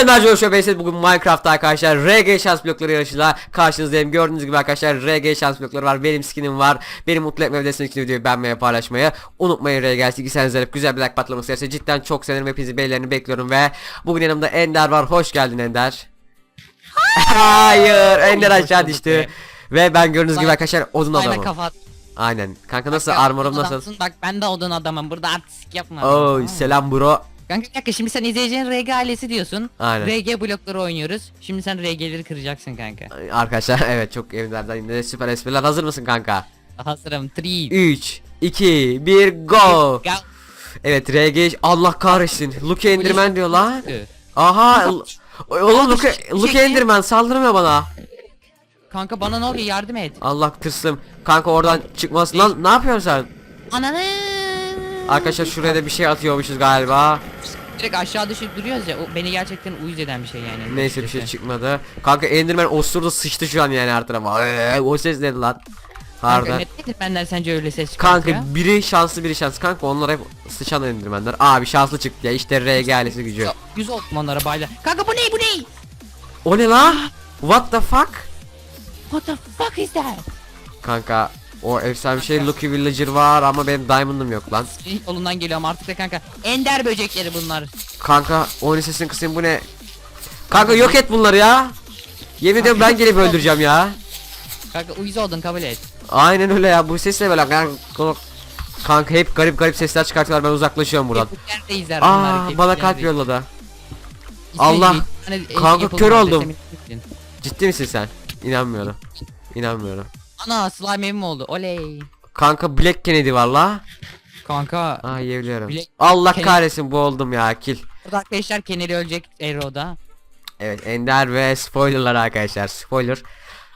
Mükemmel Coşu Bey'siz bugün Minecraft'ta arkadaşlar RG şans blokları yarışıyla karşınızdayım. Gördüğünüz gibi arkadaşlar RG şans blokları var. Benim skinim var. Beni mutlu etme ve destekli videoyu beğenmeyi paylaşmayı unutmayın RG ilgiseniz alıp güzel bir like patlaması isterse cidden çok sevinirim. Hepinizi beğenilerini bekliyorum ve bugün yanımda Ender var. Hoş geldin Ender. Hayır Ender aşağı düştü. Ve ben gördüğünüz gibi arkadaşlar odun adamım. kafa. Aynen. Kanka nasıl armorum nasıl? Bak ben de odun adamım. Burada artistik yapma. Mı? selam bro. Kanka bir dakika şimdi sen izleyeceğin RG ailesi diyorsun. Aynen. RG blokları oynuyoruz. Şimdi sen RG'leri kıracaksın kanka. Arkadaşlar evet çok evlerden yine süper espriler. Hazır mısın kanka? Hazırım. 3 3 2 1 go. Gel. Evet RG Allah kahretsin. Luke Enderman diyor lan. Aha. Oğlum Luke, Luke. Enderman saldırmıyor bana. Kanka bana ne oluyor yardım et. Allah tırsım. Kanka oradan çıkmasın lan. Ne yapıyorsun sen? Ananı. Arkadaşlar şuraya da bir şey atıyormuşuz galiba. Direkt aşağı düşüp duruyoruz ya. O beni gerçekten uyuz eden bir şey yani. Neyse bir şey çıkmadı. Kanka Enderman osurdu sıçtı şu an yani her tarafa. Eee, o ses ne lan? Kanka nedir benden sence öyle ses? Kanka biri şanslı biri şanslı kanka onlar hep sıçan Enderman'lar. Abi şanslı çıktı ya işte RG ailesi gücü. Oldum onlara bayla. Kanka bu ne bu ne? O ne lan? What the fuck? What the fuck is that? Kanka o efsane bir şey Lucky Villager var ama benim diamond'ım yok lan. Senin yolundan geliyorum artık da kanka. Ender böcekleri bunlar. Kanka oyun sesini kısayım bu ne? Kanka yok et bunları ya. Yemin ediyorum ben gelip öldüreceğim ya. Kanka uyuz oldun kabul et. Aynen öyle ya bu ses ne böyle kanka, kanka hep garip garip sesler çıkartıyorlar ben uzaklaşıyorum buradan. Bunlar. Aa bana kalp yolladı. Allah. Kanka kör oldum. Ciddi misin sen? İnanmıyorum. İnanmıyorum. Ana slime evim oldu. Oley. Kanka Black Kennedy var la. Kanka. Aa yiyebiliyorum. Black Allah Kennedy- kahretsin bu oldum ya kill. Burada arkadaşlar Keneli ölecek Ero'da. Evet Ender ve spoilerlar arkadaşlar spoiler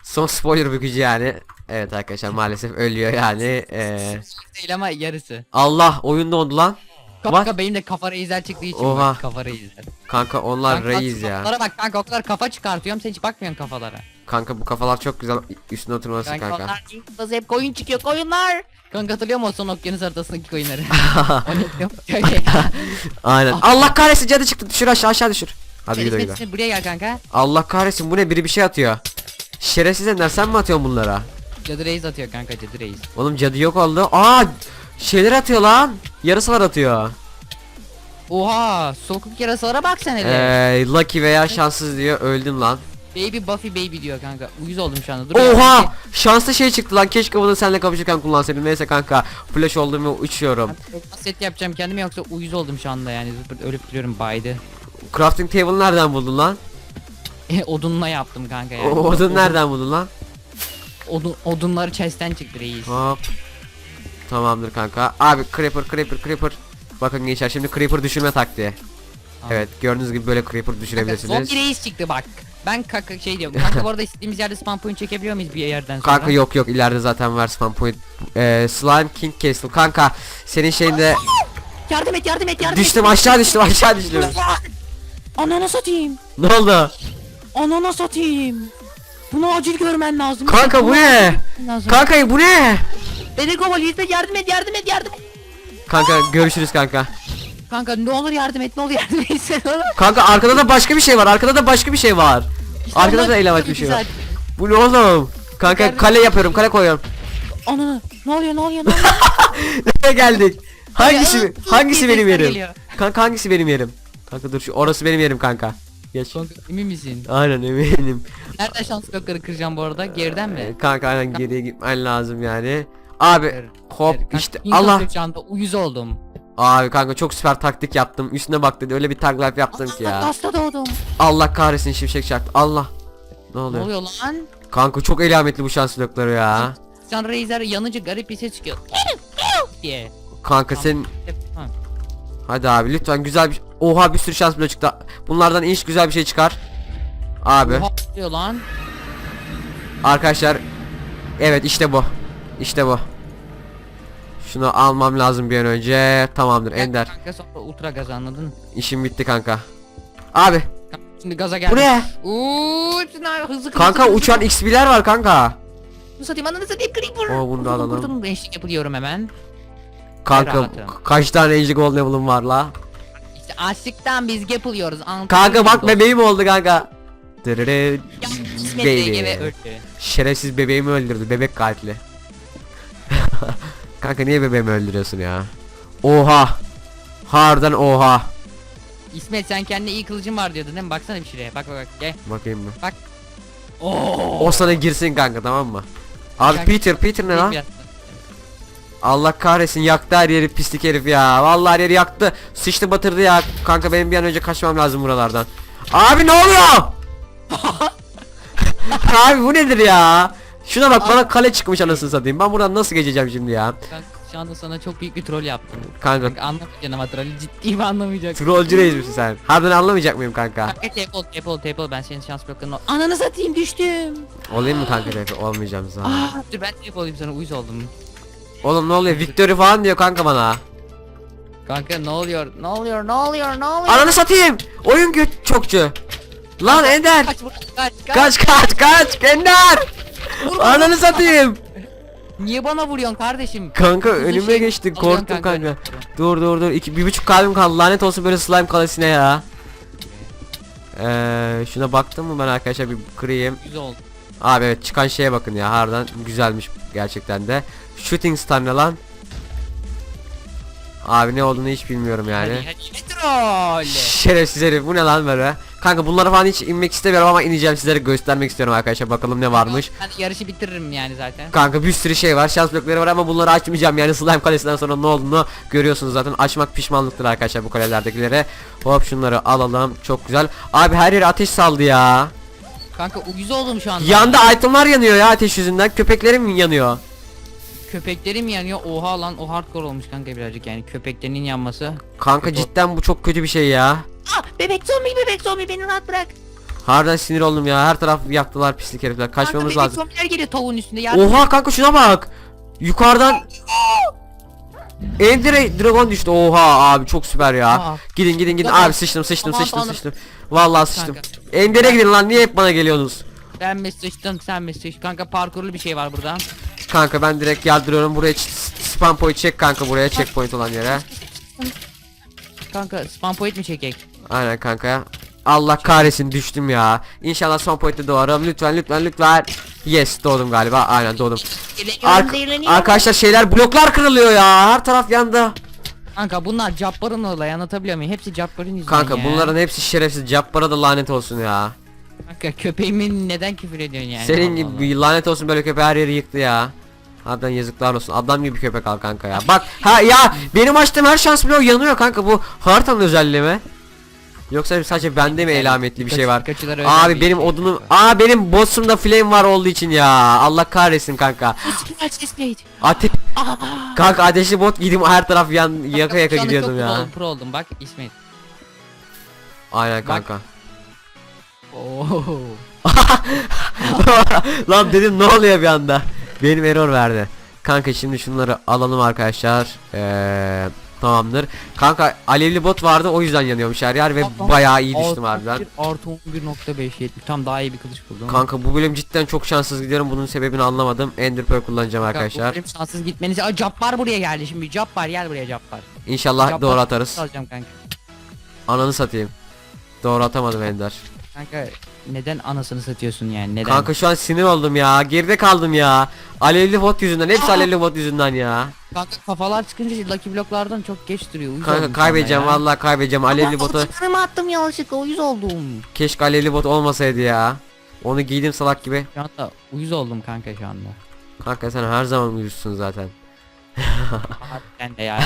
Son spoiler bükücü yani Evet arkadaşlar maalesef ölüyor yani ee, Değil ama yarısı. Allah oyun dondu lan Kanka What? benim de kafa reizer çıktığı için Oha. bak kafa reizer. Kanka onlar Kanka, reis ya Kafalara bak kanka o kadar kafa çıkartıyorum sen hiç bakmıyorsun kafalara. Kanka bu kafalar çok güzel üstüne oturması Kanka, kanka onlar hep koyun çıkıyor koyunlar. Kanka hatırlıyor musun o son okyanus haritasındaki koyunları? O ne diyor? Şöyle. Aynen Allah kahretsin cadı çıktı düşür aşağı aşağı düşür Hadi gidelim gidelim Metin, buraya gel kanka. Allah kahretsin bu ne biri bir şey atıyor Şerefsiz Ender sen mi atıyorsun bunlara Cadı reis atıyor kanka cadı reis. Oğlum cadı yok oldu Aa şeyler atıyor lan Yarısalar atıyor Oha sokuk yarasalara bak sen hele. Eee lucky veya şanssız diyor öldün lan Baby Buffy baby diyor kanka. Uyuz oldum şu anda. Dur ya, Oha! Şanslı şey çıktı lan. Keşke bunu seninle kapışırken kullansaydım. Neyse kanka. Flash oldum ve uçuyorum. Set yapacağım kendime yoksa uyuz oldum şu anda yani. Ölüp duruyorum baydı. Crafting table nereden buldun lan? Odunla yaptım kanka yani. O odun nereden buldun lan? Odun, odunları chest'ten çıktı reis. Hop. Tamamdır kanka. Abi creeper creeper creeper. Bakın gençler şimdi creeper düşürme taktiği. Evet gördüğünüz gibi böyle creeper Kanka, düşürebilirsiniz. Zombi reis çıktı bak. Ben kaka şey diyorum. Kanka bu arada istediğimiz yerde spawn point çekebiliyor muyuz bir yerden sonra? Kanka yok yok ileride zaten var spawn point. Ee, Slime King Castle. Kanka senin şeyinde Yardım et yardım et yardım düştüm et. aşağı düştüm aşağı düştüm. Ananı satayım. ne oldu? Ananı satayım. Bunu acil görmen lazım. Kanka bu ne? Lazım. Kanka bu ne? Beni koval hizmet yardım et yardım et yardım et. Kanka görüşürüz kanka. Kanka ne olur yardım et ne olur yardım et sen oğlum. Kanka arkada da başka bir şey var. Arkada da başka bir şey var. arkada Allah da elevat bir şey var. güzel. Bu ne oğlum? Kanka Yukarıda- kale yapıyorum. Kale koyuyorum. Ananı ne oluyor ne oluyor ne oluyor? Nereye geldik? Hangisi Ya, hangisi benim yerim? geliyor. Kanka hangisi benim yerim? Kanka dur şu orası benim yerim kanka. Geç. Kanka emin misin? Aynen eminim. Nereden şans blokları kıracağım bu arada? Geriden mi? Ee, Kanka aynen geriye gitmen lazım yani. Abi hop Kanka, işte Allah. Şu anda uyuz oldum. Abi kanka çok süper taktik yaptım. Üstüne bak dedi. Öyle bir tag life yaptım ki ya. Hasta doğdum. Allah kahretsin şimşek çaktı. Allah. Ne Ne oluyor? oluyor lan? Kanka çok elametli bu şans blokları ya. Can Razer yanıcı garip bir ses çıkıyor. diye. Kanka sen Ha. Hadi abi lütfen güzel bir Oha bir sürü şans bile çıktı. Bunlardan iş güzel bir şey çıkar. Abi Oha diyor lan. arkadaşlar Evet işte bu. İşte bu. Şunu almam lazım bir an önce. Tamamdır Ender. Kanka sonra ultra gaz anladın. İşim bitti kanka. Abi Şimdi gaza geldim. bu ne? Uuu hepsini hızlı Kanka hızlı, uçan. XP'ler var kanka. Bunu satayım ananı satayım creeper. Oo, bunu da alalım. Kurtulun eşlik yapılıyorum hemen. Kanka rahatım. kaç tane Angel Gold Level'ım var la? İşte açlıktan biz yapılıyoruz. Kanka bak bebeğim oldu kanka. Dırırı, baby. ve öldü. Şerefsiz bebeğimi öldürdü bebek katili. Kanka niye bebeğimi öldürüyorsun ya? Oha. Harbiden oha. İsmet sen kendine iyi kılıcın var diyordun değil mi? Baksana bir şuraya. Bak bak bak gel. Bakayım mı? Oo. O sana girsin kanka tamam mı? Abi Kanka- Peter Peter ne lan? Biraz- Allah kahretsin yaktı her yeri pislik herif ya. Vallahi her yeri yaktı. Sıçtı batırdı ya. Kanka benim bir an önce kaçmam lazım buralardan. Abi ne oluyor? Abi bu nedir ya? Şuna bak bana kale çıkmış anasını satayım. Ben buradan nasıl geçeceğim şimdi ya? Kanka şu anda sana çok büyük bir troll yaptım. Kanka Kanka anlamayacaksın ama trolü ciddi mi anlamayacaksın? trollcü reis misin sen? Harbiden anlamayacak mıyım kanka? Kanka table table table ben senin şans bloklarını Ananı satayım düştüm. Olayım mı kanka Refe? Olmayacağım zaten. Aa, dur ben table olayım sana uyuz oldum. Oğlum ne oluyor? Victory falan diyor kanka bana. Kanka ne oluyor? Ne oluyor? Ne oluyor? Ne oluyor? Ananı satayım. Oyun göt çokçu. Lan Ender. Kaç buradan kaç kaç. Kaç kaç kaç Ender. Ananı satayım. Niye bana vuruyorsun kardeşim? Kanka Hızlı önüme şey geçti alıyorsun korktum kanka. Dur dur dur iki bir buçuk kalbim kaldı lanet olsun böyle slime kalesine ya. Eee şuna baktım mı ben arkadaşlar bir kırayım. Yüz oldu. Abi evet çıkan şeye bakın ya harbiden güzelmiş gerçekten de. Shooting star ne lan? Abi ne olduğunu hiç bilmiyorum yani. Hadi hadi troll. Şerefsiz herif bu ne lan böyle? Kanka bunlara falan hiç inmek istemiyorum ama ineceğim sizlere göstermek istiyorum arkadaşlar bakalım ne varmış. Ben yarışı bitiririm yani zaten. Kanka bir sürü şey var şans blokları var ama bunları açmayacağım yani slime kalesinden sonra ne olduğunu görüyorsunuz zaten açmak pişmanlıktır arkadaşlar bu kalelerdekileri Hop şunları alalım çok güzel Abi her yere ateş saldı ya Kanka uyuz oldum şu anda. Yanda itemlar yanıyor ya ateş yüzünden köpeklerim yanıyor Köpeklerim yanıyor. Oha lan o hardcore olmuş kanka birazcık yani köpeklerinin yanması. Kanka Kötü. cidden bu çok kötü bir şey ya Ah bebek zombi bebek zombi beni rahat bırak. Harbiden sinir oldum ya her taraf yaktılar pislik herifler kaçmamız kanka, lazım bebek zombiler geliyor tavuğun üstünde yardım. Oha kanka şuna bak Yukarıdan Ender Dragon düştü oha abi çok süper ya Aa. Gidin gidin gidin abi sıçtım sıçtım Aman sıçtım tanrım. sıçtım Vallahi sıçtım. Ender'e gidin lan niye hep bana geliyorsunuz Ben mi sıçtım sen mi sıçtın? Kanka parkurlu bir şey var burada. Kanka ben direkt yardırıyorum buraya spam point çek kanka buraya checkpoint olan yere. Kanka spam point mi çekek? Aynen kanka. Allah kahretsin düştüm ya. İnşallah son point'te doğarım. Lütfen lütfen lütfen. Yes doğdum galiba. Aynen doğdum. Ark- Arkadaşlar şeyler bloklar kırılıyor ya. Her taraf yandı. Kanka bunlar Jabbar'ın olayı anlatabiliyor muyum? Hepsi Jabbar'ın yüzünden Kanka ya. bunların hepsi şerefsiz. Cabbar'a da lanet olsun ya. Kanka köpeğimin neden küfür ediyorsun yani? Senin gibi lanet olsun böyle köpeği her yeri yıktı ya Harbiden yazıklar olsun adam gibi köpek al kanka ya Bak ha ya benim açtığım her şans bloğu yanıyor kanka bu haritanın özelliği mi? Yoksa sadece bende mi elametli bir şey var? Abi benim odunum Aa benim boss'umda flame var olduğu için ya Allah kahretsin kanka? Ate Kanka ateşli bot gideyim her taraf yan yaka yaka gidiyordum ya Pro oldum, pro oldum bak İsmet. Aynen kanka Oo. Lan dedim ne oluyor bir anda Benim error verdi. Kanka şimdi şunları alalım arkadaşlar. Eee Tamamdır. Kanka alevli bot vardı o yüzden yanıyormuş her yer ve Aa, bayağı iyi düştüm harbiden. Artı 11.570 tam daha iyi bir kılıç buldum. Kanka bu bölüm cidden çok şanssız gidiyorum. Bunun sebebini anlamadım. Ender Pearl kullanacağım Kanka, bu arkadaşlar. bölüm şanssız gitmeniz. Aa Jabbar buraya geldi şimdi. Jabbar gel buraya Jabbar. İnşallah Jabbar doğru atarız. Alacağım kanka. Ananı satayım. Doğru atamadım Ender. Kanka neden anasını satıyorsun yani? Neden? Kanka şu an sinir oldum ya geride kaldım ya Alevli bot yüzünden hepsi alevli bot yüzünden ya Kanka kafalar çıkınca Lucky Block'lardan çok geç duruyor. Uyuz Kanka oldum kaybedeceğim sonra ya. vallahi kaybedeceğim alevli botu Çıkarımı attım yanlışlıkla uyuz oldum. Keşke alevli bot olmasaydı ya Onu giydim salak gibi Şu anda uyuz oldum kanka şu anda. Kanka sen her zaman uyursun zaten Harbiden de ya.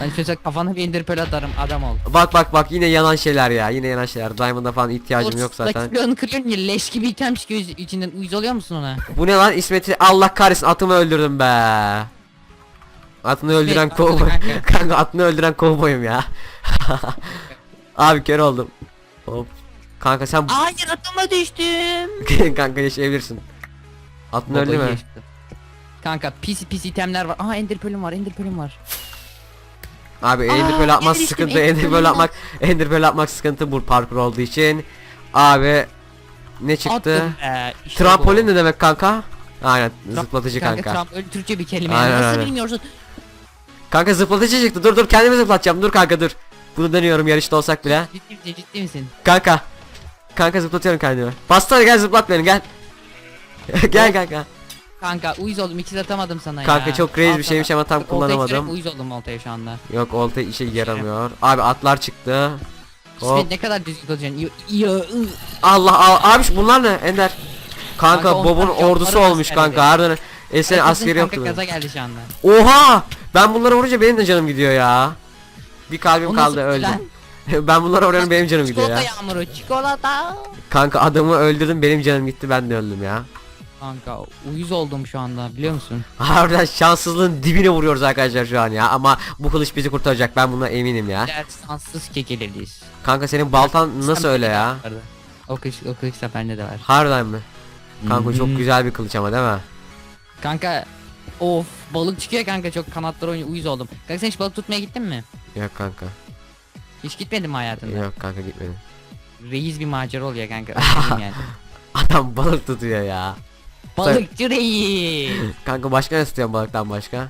ben şöyle kafana bir indir pöl atarım adam ol. Bak bak bak yine yanan şeyler ya yine yanan şeyler Diamond'a falan ihtiyacım yok zaten Block'unu kırıyorsun ya leş gibi item çıkıyor içinden uyuz oluyor musun ona? Bu ne lan İsmet'i Allah kahretsin atımı öldürdüm be Atını öldüren kanka, kovboy kanka. Kanka atını öldüren kovboyum ya Abi kör oldum Hop Kanka sen Hayır atıma düştüm. kanka yaşayabilirsin Atın öldü Babayı mü? geçtim. Kanka pis pis itemler var. Aha ender pearl'üm var ender pearl'üm var. Abi Aa, ender pearl atmak eriştim, sıkıntı ender ender pearl atmak ender pearl atmak sıkıntı bu parkur olduğu için Abi Ne çıktı? Attım. Ee, işte Trampolin bu. ne demek kanka? Aynen Tra- zıplatıcı kanka. Kanka, Trampolin Türkçe bir kelime. Aynen, Nasıl aynen. bilmiyorsun? zıplatıcı çıktı. Dur dur kendimi zıplatacağım. Dur kanka dur. Bunu deniyorum yarışta olsak bile. Ciddi misin ciddi misin? Kanka. Kanka zıplatıyorum kendimi. Bastır gel zıplat beni gel. gel kanka. Kanka uyuz oldum ikiz atamadım sana ya. Kanka çok crazy Al bir şeymiş ama tam Oltayı sürerek kullanamadım. Uyuz oldum oltaya şu anda. Yok olta işe yaramıyor. Abi atlar çıktı. Hop. Ne kadar düzgün olacaksın. Yo- yo- ı. Allah Allah abi bunlar ne Ender? Kanka, Kanka Bob'un ordusu olmuş kanka harbiden. Esen Herkesin askeri kanka yoktu. gaza geldi şu anda. Oha! Ben bunları vurunca benim de canım gidiyor ya. Bir kalbim O nasıl kaldı öldüm. plan? ben bunları vuruyorum benim canım gidiyor Çikolata ya. yağmuru çikolata. Kanka adamı öldürdüm benim canım gitti ben de öldüm ya. Kanka uyuz oldum şu anda biliyor musun? Harbiden şanssızlığın dibine vuruyoruz arkadaşlar şu an ya ama bu kılıç bizi kurtaracak ben buna eminim ya. Diğer sanssız kekeleriz. Kanka senin baltan nasıl öyle ya? O kılıç, o kılıç da bende de var. Harbiden mi? Kanka çok hı. güzel bir kılıç ama değil mi? Kanka of balık çıkıyor kanka çok kanatları oynuyor uyuz oldum. Kanka sen hiç balık tutmaya gittin mi? Yok kanka. Hiç gitmedin mi hayatında? Yok kanka gitmedim. Reis bir macera oluyor kanka. öyle yani. Adam balık tutuyor ya. Balıkçı reis. Kanka başka ne tutuyorsun balıktan başka?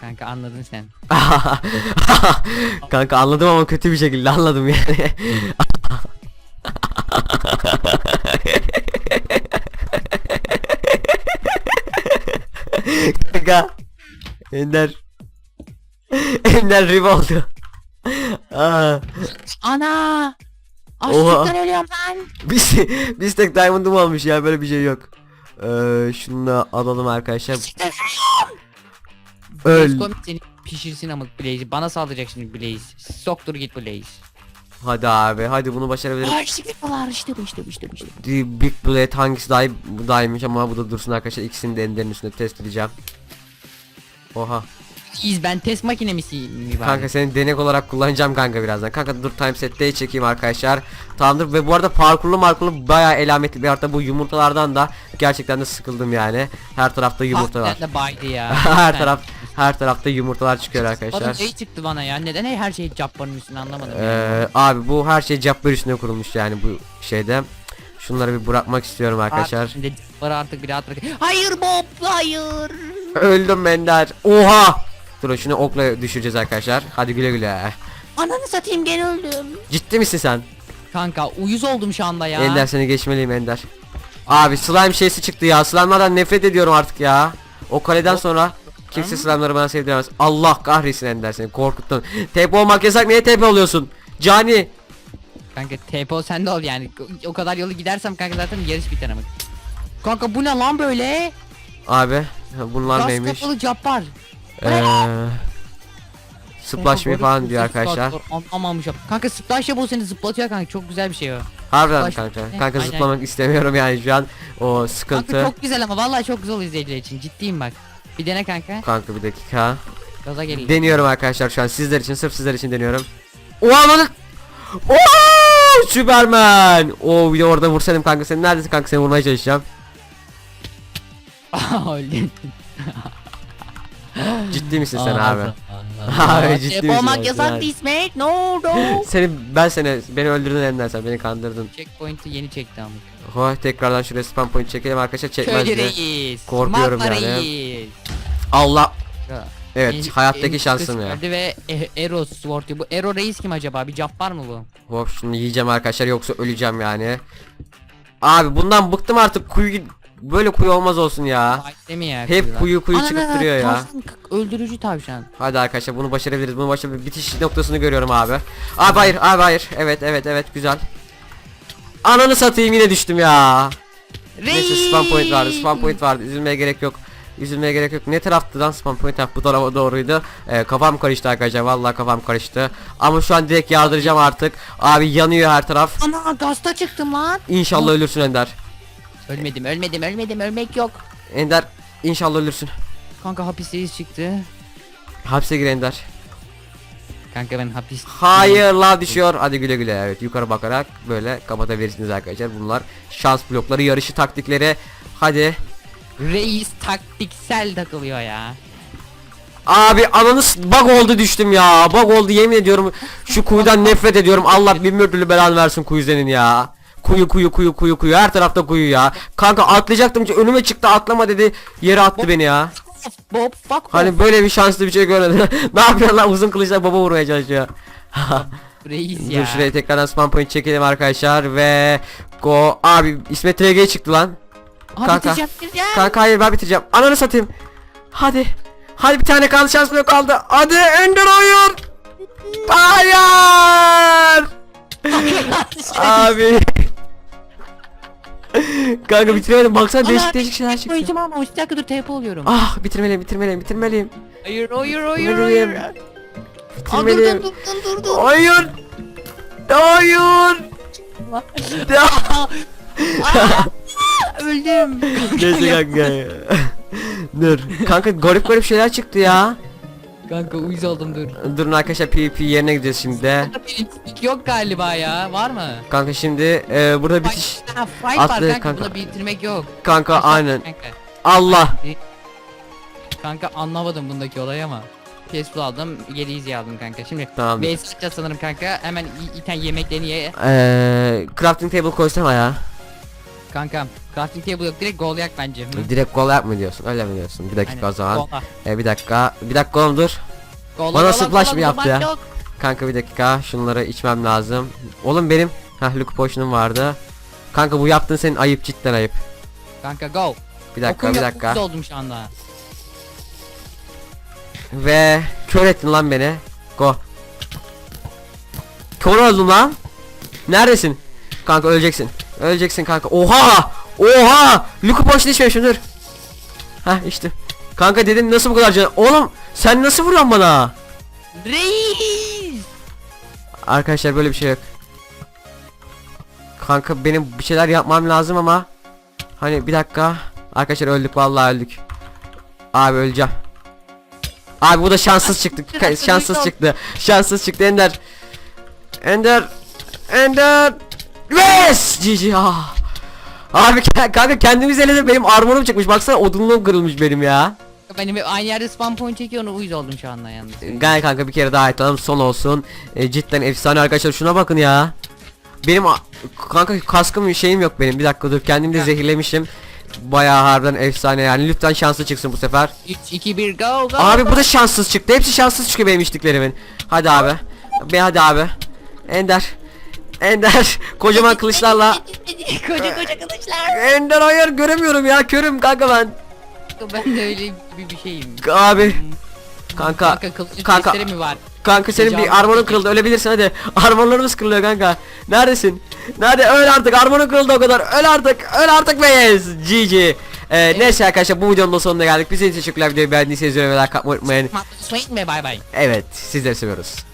Kanka anladın sen. Kanka anladım ama kötü bir şekilde anladım yani. Kanka. Ender. Ender rib oldu. Aa, Ana! Açlıktan ölüyorum ben. biz, biz tek diamond'ım olmuş ya böyle bir şey yok. Ee, şunu da alalım arkadaşlar. Öl. Komik seni pişirsin ama Blaze. Bana saldıracak şimdi Blaze. Soktur git Blaze. Hadi abi hadi bunu başarabilirim. Ay işte falan işte bu işte bu işte bu işte. The Big Blade hangisi daha daha iyiymiş ama bu da dursun arkadaşlar ikisini de enderin üstünde test edeceğim. Oha. İz ben test makinesi mi var? Kanka seni denek olarak kullanacağım kanka birazdan. Kanka dur time set'te çekeyim arkadaşlar. Tamamdır ve bu arada parkurlu markurlu bayağı elametli bir harita bu yumurtalardan da gerçekten de sıkıldım yani. Her tarafta yumurta var. Hakikaten baydı ya. her taraf her tarafta yumurtalar çıkıyor arkadaşlar. Bana şey çıktı bana ya. Neden her şey capparın üstüne anlamadım. Ee, abi bu her şey Jabber üstüne kurulmuş yani bu şeyde. Şunları bir bırakmak istiyorum arkadaşlar. Şimdi capparı artık bir rahat bırak. Hayır Bob hayır. Öldüm Ender. Oha! Dur şunu okla düşüreceğiz arkadaşlar. Hadi güle güle. Ananı satayım gene öldüm. Ciddi misin sen? Kanka uyuz oldum şu anda ya. Ender seni geçmeliyim Ender. Abi slime şeysi çıktı ya. Slime'lardan nefret ediyorum artık ya. O kaleden sonra kimse slime'ları bana sevdiremez. Allah kahretsin Ender seni korkuttun. TP olmak yasak niye TP oluyorsun? Cani. Kanka TPO sende ol yani. O kadar yolu gidersem kanka zaten yarış biter ama. Kanka bu ne lan böyle? Abi bunlar Gaz neymiş? kapalı cappar. Eee Splash me falan diyor arkadaşlar. saatler, Anlamamış yap. Kanka splash bu seni zıplatıyor kanka çok güzel bir şey o. Harbiden Splash- kanka. Ne? Kanka Aynen. zıplamak istemiyorum yani şu an. O Kanka sıkıntı. çok güzel ama vallahi çok güzel izleyiciler için ciddiyim bak. Bir dene kanka. Kanka bir dakika. Gaza geliyor. Deniyorum arkadaşlar şu an sizler için sırf sizler için deniyorum. Oha lan! Oo! Süpermen! Oo bir de orada vursaydım kanka sen neredesin kanka seni vurmaya çalışacağım. Öldün. Ciddi misin sen abi? Abi ciddi misin? Abi? yasak Yani- değil İsmet. No no. Seni ben seni beni öldürdün elinden sen beni kandırdın. Checkpoint'i yeni çekti ama. Ho tekrardan şuraya spam point çekelim arkadaşlar çekmez Köylü reis. Korkuyorum Magma yani. reis. Allah. Ya, Evet en- hayattaki en şansım ya. kıskandı Ve E- Eros Sword'u. Bu Ero reis kim acaba? Bir cappar mı bu? Hop şunu yiyeceğim arkadaşlar yoksa öleceğim yani. Abi bundan bıktım artık kuyu böyle kuyu olmaz olsun ya. Değil mi ya? Hep kuyular? kuyu kuyu Ana, çıkıp duruyor ya. tavşan, k- öldürücü tavşan. Hadi arkadaşlar bunu başarabiliriz. Bunu başarabiliriz. Bitiş noktasını görüyorum abi. Abi hayır, abi hayır. Evet, evet, evet güzel. Ananı satayım yine düştüm ya. Neyse spam point vardı. Spam point vardı. Üzülmeye gerek yok. Üzülmeye gerek yok. Ne taraftı lan spam point? Ha, bu tarafa doğruydu. Ee, kafam karıştı arkadaşlar. Vallahi kafam karıştı. Ama şu an direkt yardıracağım artık. Abi yanıyor her taraf. Ana gazda çıktım lan. İnşallah ölürsün Ender. Ölmedim ölmedim ölmedim ölmek yok. Ender inşallah ölürsün. Kanka hapisteyiz çıktı. Hapse gir Ender. Kanka ben hapis. Hayır la düşüyor. Hadi güle güle. Evet yukarı bakarak böyle kapatabilirsiniz arkadaşlar. Bunlar şans blokları, yarışı taktikleri. Hadi. Reis taktiksel takılıyor ya. Abi ananız bug oldu düştüm ya. Bug oldu yemin ediyorum. Şu kuyudan nefret ediyorum. Allah bin türlü belanı versin kuyu senin ya. Kuyu kuyu kuyu kuyu kuyu her tarafta kuyu ya. Kanka atlayacaktım önüme çıktı atlama dedi. Yere attı beni ya. Bob fuck Hani böyle bir şanslı bir şey görmedim. ne yapıyor lan uzun kılıçla baba vurmaya çalışıyor. Reis ya. Dur şuraya tekrardan spam point çekelim arkadaşlar ve go abi İsmet TG çıktı lan. Abi kanka. bitireceğim, bitireceğim. Kanka hayır ben bitireceğim. Ananı satayım. Hadi. Hadi bir tane kaldı şans yok kaldı. Hadi Ender oyun. Hayır. Abi. Kanka bitiremedim. Baksana değişik değişik şeyler tek çıktı. boyutum ama bir dakika dur TP oluyorum. Ah bitirmeliyim bitirmeliyim bitirmeliyim. Hayır hayır hayır Bitirmeliyim. hayır. Aa, dur Bitirmeliyim. dur dur dur dur. Hayır. Hayır. Öldüm. Neyse kanka. Dur. Kanka garip garip şeyler çıktı ya. Kanka uyuz oldum dur. Durun arkadaşlar PvP yerine gideceğiz şimdi. Yok galiba ya. Var mı? Kanka şimdi e, burada bitiş. Ha, fight Atlı var kanka. kanka. Bunda bitirmek yok. Kanka Aşağı- aynen. Kanka. Allah. Kanka anlamadım bundaki olayı ama. PS aldım, geri easy aldım kanka. Şimdi Tamam. base çıkacağız sanırım kanka. Hemen i- iten yemeklerini ye. Eee crafting table koysana ya. Kanka crafting table yok direkt gol yak bence. Hı? Direkt gol yapma diyorsun. Öyle mi diyorsun? Bir dakika Aynen. o zaman. Gola. E, bir dakika. Bir dakika oğlum dur. Gola, Bana gola, splash gola, mı yaptı gola, ya? yok. Kanka bir dakika. Şunları içmem lazım. Oğlum benim Hah Luke Potion'um vardı. Kanka bu yaptığın senin ayıp cidden ayıp. Kanka go. Bir dakika Okum bir dakika. oldum şu anda. Ve kör ettin lan beni. Go. Kör oldum lan. Neredesin? Kanka öleceksin. Öleceksin kanka. Oha! Oha! Luke Potion içmemişim dur. Hah işte. Kanka dedim nasıl bu kadar canı? Oğlum sen nasıl vuruyorsun bana? Reis. Arkadaşlar böyle bir şey yok. Kanka benim bir şeyler yapmam lazım ama hani bir dakika. Arkadaşlar öldük vallahi öldük. Abi öleceğim. Abi bu da şanssız çıktı. Şanssız çıktı. Şanssız çıktı Ender. Ender. Ender. Yes! GG ah. Abi ka- kanka kendimiz eledim benim armorum çıkmış. Baksana odunluğum kırılmış benim ya. Benim hep aynı yerde spam point çekiyor onu uyuz oldum şu anda yalnız. Gel kanka bir kere daha atalım son olsun. E, cidden efsane arkadaşlar şuna bakın ya. Benim kanka kaskım şeyim yok benim. Bir dakika dur kendimi de Ya. zehirlemişim. Bayağı harbiden efsane yani lütfen şanslı çıksın bu sefer. 3 2 1 go go. Abi bu da şanssız çıktı. Hepsi şanssız çıkıyor benim içtiklerimin. Hadi abi. Be hadi abi. Ender. Ender kocaman kılıçlarla. koca koca kılıçlar. Ender hayır göremiyorum ya körüm kanka ben. Ben de öyle gibi bir şeyim. Abi. Kanka. Kanka kılıcın kanka. mi var? Kanka senin bir armorun çekil. kırıldı ölebilirsin hadi. Armorlarımız kırılıyor kanka. Neredesin? Nerede? Öl artık armorun kırıldı o kadar. Öl artık. Öl artık be yes. GG. Ee, neyse arkadaşlar bu videonun sonuna geldik. Bize teşekkürler videoyu beğendiyseniz yorum ve like atmayı unutmayın. Swing ve bay bay. Evet sizleri seviyoruz.